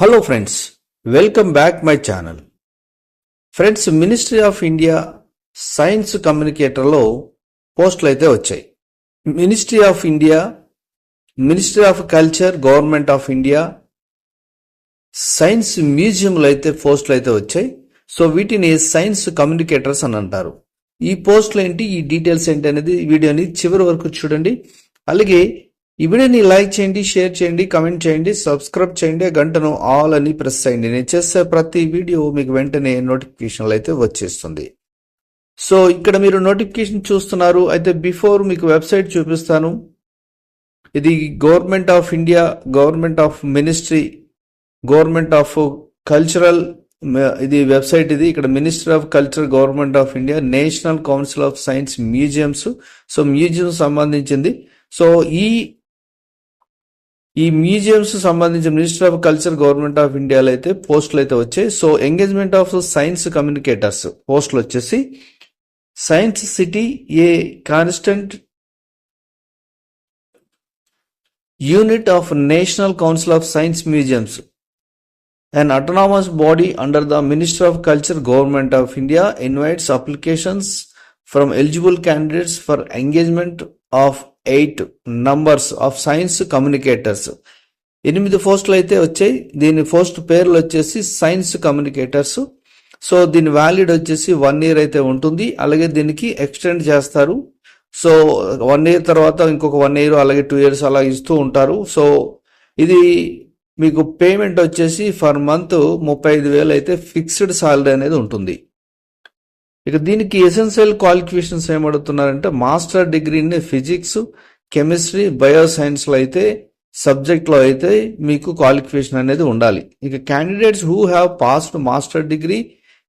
Hello friends welcome back my channel friends ministry of India science కమ్యూనికేటర్లో పోస్టులు అయితే వచ్చాయి. Ministry of India ministry of culture government of India science మ్యూజియంలో అయితే పోస్టులు అయితే వచ్చాయి. సో వీటిని సైన్స్ కమ్యూనికేటర్స్ అని అంటారు. ఈ పోస్టులు ఏంటి? ఈ డీటెయిల్స్ ఏంటి అనేది వీడియోని చివరి వరకు చూడండి. అలాగే ఈ వీడియోని లైక్ చేయండి షేర్ చేయండి కమెంట్ చేయండి సబ్స్క్రైబ్ చేయండి గంటను ఆల్ అని ప్రెస్ చేయండి. నేను చేసే ప్రతి వీడియో మీకు వెంటనే నోటిఫికేషన్లు అయితే వచ్చేస్తుంది. సో ఇక్కడ మీరు నోటిఫికేషన్ చూస్తున్నారు. అయితే బిఫోర్ మీకు వెబ్సైట్ చూపిస్తాను. ఇది government of India government of ministry government of cultural ఇది వెబ్సైట్ ఇది. ఇక్కడ minister of culture government of India national council of science museums so museum సంబంధించింది. సో ఈ ఈ మ్యూజియంస్ సంబంధించిన minister of culture government of ఇండియాలో అయితే పోస్టులు అయితే వచ్చాయి. So engagement of science communicators పోస్టులు వచ్చేసి science city a constituent unit of national council of science museums and autonomous body under the minister of culture government of India invites applications from eligible candidates for engagement of eight numbers of science communicators ఎనిమిది పోస్టులు అయితే వచ్చాయి. దీని post పేర్లు వచ్చేసి science communicators so దీని valid వచ్చేసి one year అయితే ఉంటుంది. అలాగే దీనికి ఎక్స్టెండ్ చేస్తారు. సో వన్ ఇయర్ తర్వాత ఇంకొక వన్ ఇయర్ అలాగే టూ ఇయర్స్ అలా ఇస్తూ ఉంటారు. సో ఇది మీకు పేమెంట్ వచ్చేసి ఫర్ మంత్ ముప్పై ఐదు వేలు అయితే ఫిక్స్డ్ సాలరీ అనేది ఉంటుంది. ఇక దీనికి ఎసెన్షియల్ క్వాలిఫికేషన్స్ ఏమడుతున్నారంటే మాస్టర్ డిగ్రీని ఫిజిక్స్ కెమిస్ట్రీ బయో సైన్స్లో అయితే సబ్జెక్ట్లో అయితే మీకు క్వాలిఫికేషన్ అనేది ఉండాలి. ఇక candidates who have passed master degree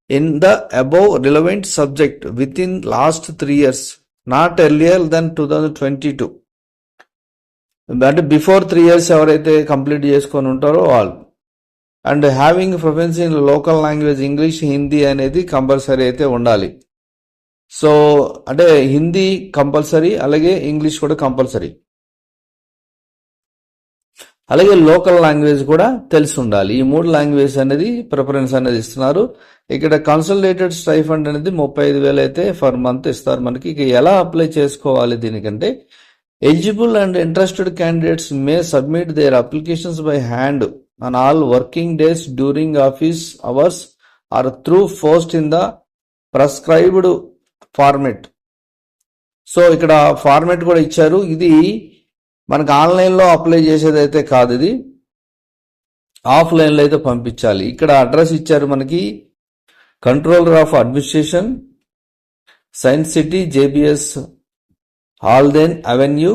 in the above relevant subject with in last three years not earlier than two thousand twenty two అంటే బిఫోర్ త్రీ ఇయర్స్ ఎవరైతే కంప్లీట్ చేసుకొని ఉంటారో వాళ్ళు. And having proficiency in local language English Hindi అనేది compulsory అయితే ఉండాలి. So అంటే Hindi compulsory అలాగే ఇంగ్లీష్ కూడా కంపల్సరీ. అలాగే లోకల్ లాంగ్వేజ్ కూడా తెలిసి ఉండాలి ఈ మూడు లాంగ్వేజ్ అనేది ప్రిఫరెన్స్ అనేది ఇస్తున్నారు. ఇక్కడ కన్సల్టేటెడ్ స్టైఫండ్ అనేది ముప్పై ఐదు వేలు అయితే ఫర్ మంత్ ఇస్తారు మనకి. ఇక ఎలా అప్లై చేసుకోవాలి దీనికంటే eligible and interested candidates may submit their applications by hand. On all working days during office hours or through post in the prescribed format so ఇక్కడ ఫార్మెట్ కూడా ఇచ్చారు. ఇది మనకు ఆన్లైన్లో అప్లై చేసేది అయితే కాదు ఇది. ఆఫ్లైన్లో అయితే పంపించాలి. ఇక్కడ అడ్రస్ ఇచ్చారు మనకి controller of administration science city JBS Haldane avenue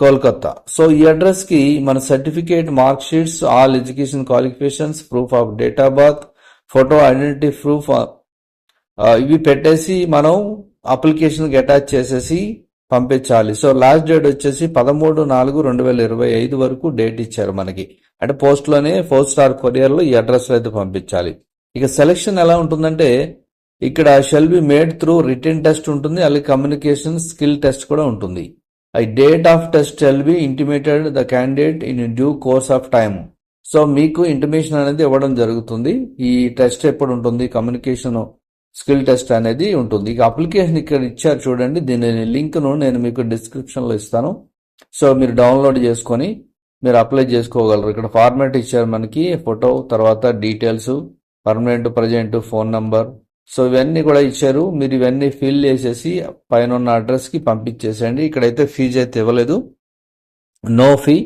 Kolkata so ఈ అడ్రస్కి మన certificate mark sheets all education qualifications proof of date of birth photo identity proof ఇవి పెట్టేసి మనం అప్లికేషన్ అటాచ్ చేసేసి పంపించాలి. సో లాస్ట్ డేట్ వచ్చేసి పదమూడు నాలుగు రెండు వేల ఇరవై ఐదు వరకు డేట్ ఇచ్చారు మనకి. అంటే పోస్ట్లోనే ఫోర్ స్టార్ కొరియర్లో ఈ అడ్రస్లో అయితే పంపించాలి. ఇక సెలెక్షన్ ఎలా ఉంటుందంటే ఇక్కడ shall be made through written test ఉంటుంది అలాగే కమ్యూనికేషన్ స్కిల్ టెస్ట్ కూడా ఉంటుంది. I date of test shall be intimated the candidate in due course of time so మీకు ఇంటిమేషన్ అనేది ఇవ్వడం జరుగుతుంది. ఈ టెస్ట్ ఎప్పుడు ఉంటుంది? కమ్యూనికేషన్ స్కిల్ టెస్ట్ అనేది ఉంటుంది. ఇక అప్లికేషన్ ఇక్కడ ఇచ్చారు చూడండి. దీని లింక్ను నేను మీకు డిస్క్రిప్షన్లో ఇస్తాను. సో మీరు డౌన్లోడ్ చేసుకొని మీరు అప్లై చేసుకోగలరు. ఇక్కడ ఫార్మాట్ ఇచ్చారు మనకి. ఫోటో తర్వాత details permanent present phone number so ఇవన్నీ కూడా ఇచ్చారు. మీరు ఇవన్నీ ఫిల్ చేసేసి పైన ఉన్న అడ్రస్కి పంపించేసేయండి. ఇక్కడైతే ఫీజు అయితే ఇవ్వలేదు. నో ఫీ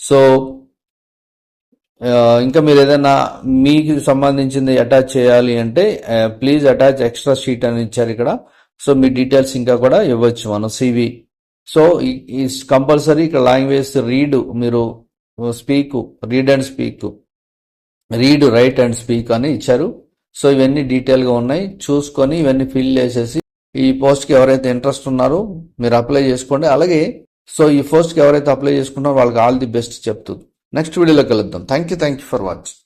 సో ఇంకా మీరు ఏదైనా మీకు సంబంధించింది అటాచ్ చేయాలి అంటే ప్లీజ్ అటాచ్ ఎక్స్ట్రా షీట్ అని ఇచ్చారు ఇక్కడ. సో మీ డీటెయిల్స్ ఇంకా కూడా ఇవ్వచ్చు మనం సివి సో ఈ కంపల్సరీ ఇక్కడ లాంగ్వేజ్ రీడ్ మీరు speak read and speak read write and speak అని ఇచ్చారు. సో ఇవన్నీ డీటెయిల్గా ఉన్నాయి. చూసుకొని ఇవన్నీ ఫిల్ చేసేసి ఈ పోస్ట్కి ఎవరైతే ఇంట్రెస్ట్ ఉన్నారో మీరు అప్లై చేసుకోండి. అలాగే సో ఈ పోస్ట్కి ఎవరైతే అప్లై చేసుకున్నారో వాళ్ళకి ఆల్ ది బెస్ట్ చెప్తుంది నెక్స్ట్ వీడియోలో కలుద్దాం. Thank you thank you for watching.